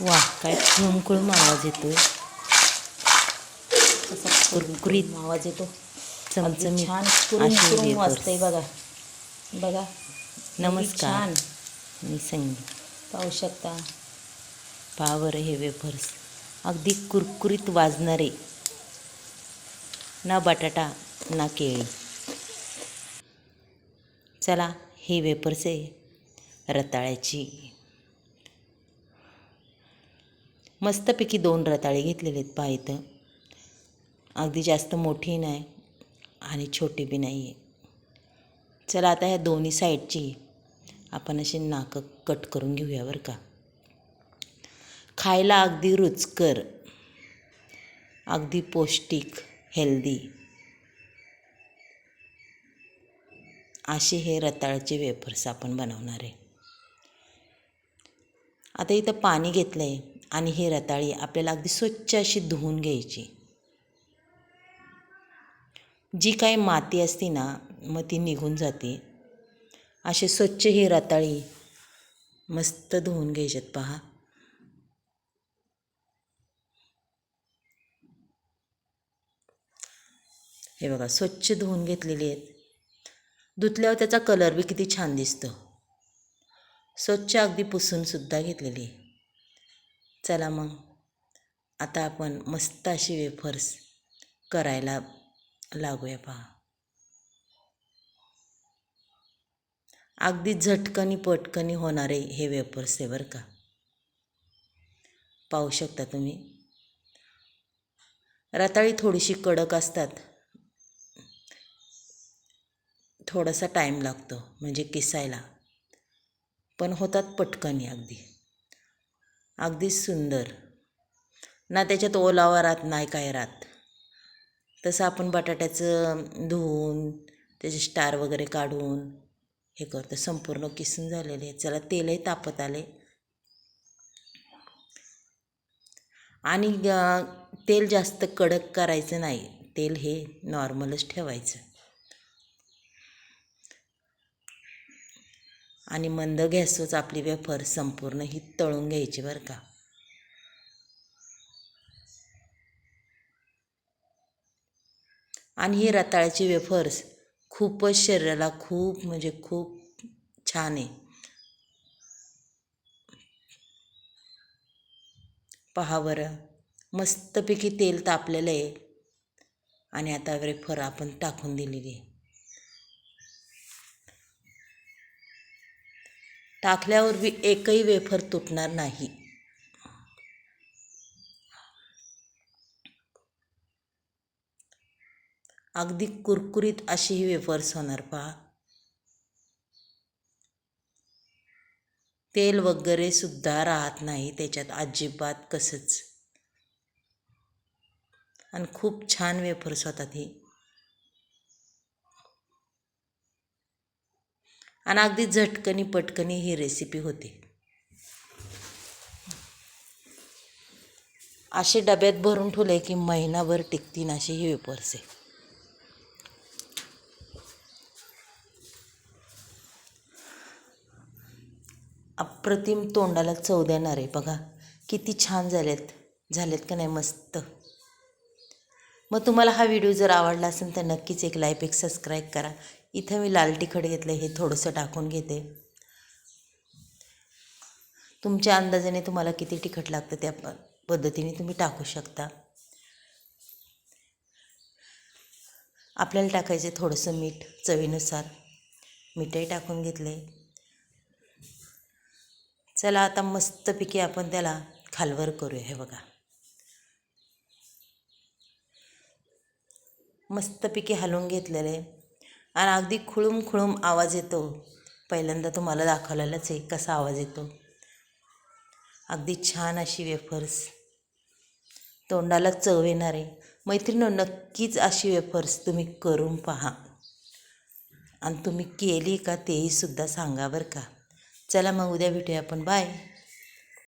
वा काय खुळुमखुळूम आवाज येतोय. कुरकुरीत आवाज येतो. अगदी चमचमीत छान वेफर्स. वाजतंय बघा. बघा. नमस्कार. मी संगी पाहू शकता. पहा बरं हे वेफर्स. अगदी कुरकुरीत वाजणारे. ना बटाटा ना केळी. चला हे वेफर्स आहे. रताळ्याची. मस्तपैकी दोन रताळे घेतलेले आहेत पहा इथं. अगदी जास्त मोठी नाही आणि छोटी बी नाही आहे. चला आता ह्या दोन्ही साईडची आपण अशी नाकं कट करून घेऊया बरं का. खायला अगदी रुचकर अगदी पौष्टिक हेल्दी असे हे रताळचे वेफर्स आपण बनवणार आहे. आता इथं पाणी घेतलं आहे आणि ही रताळी आपल्याला अगदी स्वच्छ अशी धुवून घ्यायची. जी काही माती असते ना मग ती निघून जाते. असे स्वच्छ ही रताळी मस्त धुवून घ्यायच्यात पहा. हे बघा स्वच्छ धुवून घेतलेली आहेत. धुतल्यावर त्याचा कलर बी किती छान दिसतो. स्वच्छ अगदी पुसूनसुद्धा घेतलेली आहे. चला मग. आता आपण मस्त अशी वेफर्स करायला लागूया पहा. अगदी झटकनी पटकनी होणारे हे वेफर्स आहे बरं का. पाहू शकता तुम्ही. रताळी थोडीशी कडक असतात. थोडासा टाईम लागतो म्हणजे किसायला. पण होतात पटकनी अगदी. अगदी सुंदर. ना त्याच्यात ओलावा राहत नाही काय राहत. तसं आपण बटाट्याचं धुवून त्याचे स्टार वगैरे काढून हे करतो. संपूर्ण किसून झालेले आहे. चला तेलही तापत आले आणि तेल जास्त कडक करायचं नाही. तेल हे नॉर्मलच ठेवायचं. आणि मंद गॅसच आपली वेफर संपूर्ण ही तळून घ्यायची बरं का. आणि ही रताळ्याची वेफर्स खूपच शरीराला खूप म्हणजे खूप छान आहे. पहा बरं मस्तपैकी तेल तापलेलं आहे. आणि आता वेफर आपण टाकून दिलेली आहे. टाकल्यावर बी एकही वेफर तुटणार नाही. अगदी कुरकुरीत अशी ही वेफर्स होणार पहा. तेल वगैरे सुद्धा राहत नाही त्याच्यात अजिबात कसंच. आणि खूप छान वेफर्स होतात ही. आणि अगदी झटकनी पटकनी ही रेसिपी होते. असे डब्यात भरून ठेवले की महिनाभर टिकतीन असे ही वेपर्स आहे. अप्रतिम तोंडाला चव देणारे बघा किती छान झालेत. झालेत का नाही मस्त. मग तुम्हाला हा व्हिडिओ जर आवडला असेल तर नक्कीच एक लाईक एक सबस्क्राईब करा. इथं मी लाल तिखट घेतलं हे थोडंसं टाकून घेते. तुमच्या अंदाजाने तुम्हाला किती तिखट लागतं त्या प- पद्धतीने तुम्ही टाकू शकता. आपल्याला टाकायचे थोडंसं मीठ चवीनुसार. मीठही टाकून घेतले चला आता मस्तपैकी आपण त्याला खालवर करूया हे बघा. मस्तपैकी हलवून घेतलेले आणि अगदी खुळूम खुळूम आवाज येतो. पहिल्यांदा तुम्हाला दाखवलेलाच आहे कसा आवाज येतो. अगदी छान अशी वेफर्स. तोंडाला चव येणारे मैत्रिणी नक्कीच अशी वेफर्स तुम्ही करून पहा. आणि तुम्ही केली का तेही सुद्धा सांगा बरं का. चला मग उद्या भेटूया आपण. बाय.